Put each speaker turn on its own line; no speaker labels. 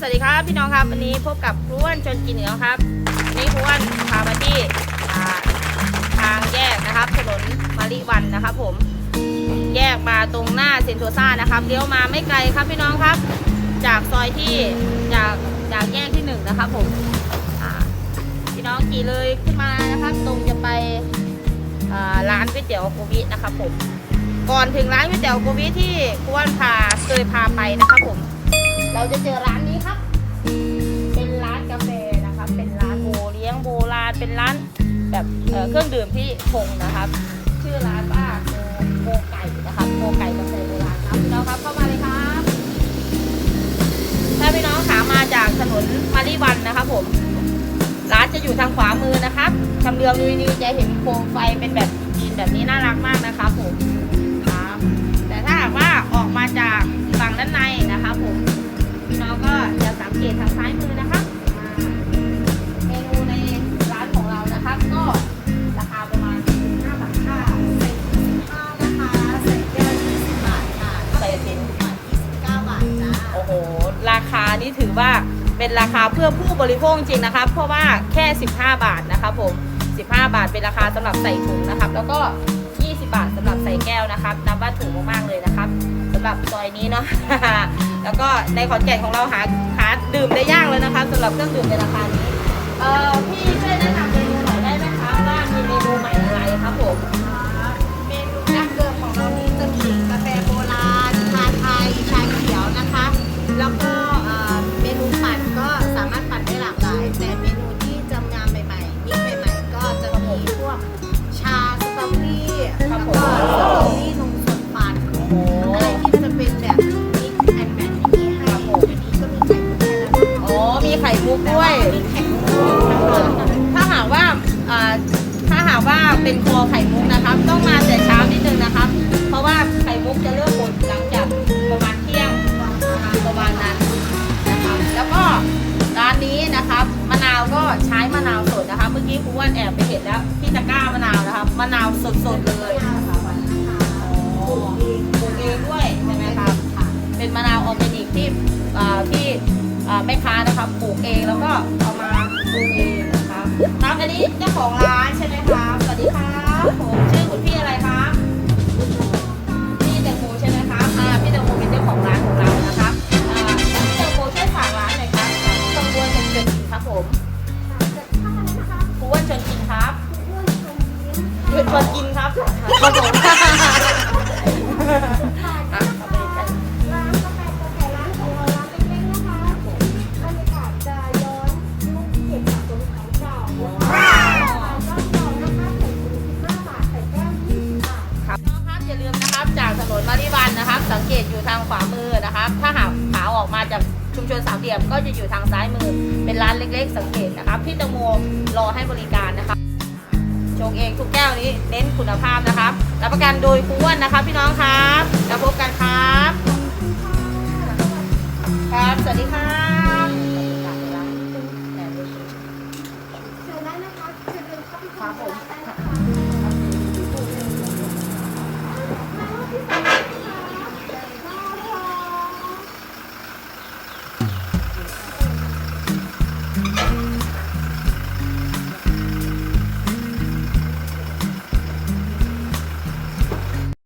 สวัสดีครับพี่น้องครับวันนี้พบกับครูอ้วนชนกินเหนือครับวันนี้ครูอ้วนพามาที่ทางแยกนะครับถนนมาริวันนะครับ ผมแยกมาตรงหน้าเซนโตซ่านะครับเลี้ยวมาไม่ไกลครับพี่น้องครับ จากซอยที่จากจากแยกที่หนึ่งนะครับ ผมพี่น้องขี่เลยขึ้นมานะครับ ตรงจะไปร้านก๋วยเตี๋ยวโกวินะครับ ผม ก่อนถึงร้านก๋วยเตี๋ยวโกวิที่ครูอ้วนพาเคยพาไปนะครับ ผม เราจะเจอร้าน แบบเเครื่องดื่มที่พงนะครับชื่อร้านว่าโมไก่นะครับโมไก่กาแฟโบราณครับพี่น้องครับเข้ามาเลยครับ ถ้าพี่น้องขามาจากถนนมาริวันนะครับผมร้านจะอยู่ทางขวามือนะครับชำเลืองดูนิวจะเห็นโคมไฟเป็นแบบจีนแบบนี้น่ารักมากนะครับผมครับแต่ถ้าหากว่าออกมาจาก โห ราคานี้ถือว่าเป็นราคาเพื่อผู้บริโภคจริงนะครับ เพราะว่าแค่ 15 บาทนะครับผม 15 บาทเป็นราคาสำหรับใส่ถุงนะครับ แล้วก็ 20 บาทสำหรับใส่แก้วนะครับนับว่าถูกมากๆเลยนะครับสำหรับซอยนี้เนาะ แล้วก็ในขอนแก่นของเราหาหาดื่มได้ยากเลยนะคะสำหรับเครื่องดื่มในราคานี้ เอ่อพี่ เป็
นค
อไข่มุก
นะค
รับ ต้องมาแต่เช้านิดนึงนะครับ เพราะว่าไข่มุกจะเริ่มหมดหลังจากประมาณเที่ยงประมาณนั้นนะครับ แล้วก็ร้านนี้นะครับมะนาวก็ใช้มะนาวสดนะคะเมื่อกี้ครูอ้วนแอบไปเห็นแล้วที่ตะกร้ามะนาวนะครับมะนาวสดๆเลยปลูกเองด้วยใช่ไหมครับเป็นมะนาวออร์แกนิกที่ที่แม่ค้านะครับปลูกเองแล้วก็เอามาปลูกเอง ครับครับอันนี้เจ้าของร้านใช่ไหมครับสวัสดีครับผมชื่อคุณพี่อะไรครับพี่แตงโมใช่ไหมครับอ่าพี่แตงโมเป็นเจ้าของร้านของเรานะครับอ่าพี่แตงโมช่วยฝากร้านหน่อยครับขบวนเชิญกินครับผมครูอ้วนเชิญกินครับเชิญชวนกินครับครับผม
สังเก
ตอยู่ทางขวามือนะคะ ถ้าหากขาออกมาจากชุมชนสามเหลี่ยมก็จะอยู่ทางซ้ายมือ เป็นร้านเล็กๆ สังเกตนะคะพี่ตะงโมรอให้บริการนะคะชงเองทุกแก้วนี้เน้นคุณภาพนะคะรับประกันโดยคุ้วนนะคะพี่น้องครับแล้วพบกันครับครับสวัสดีครับ
ครับผม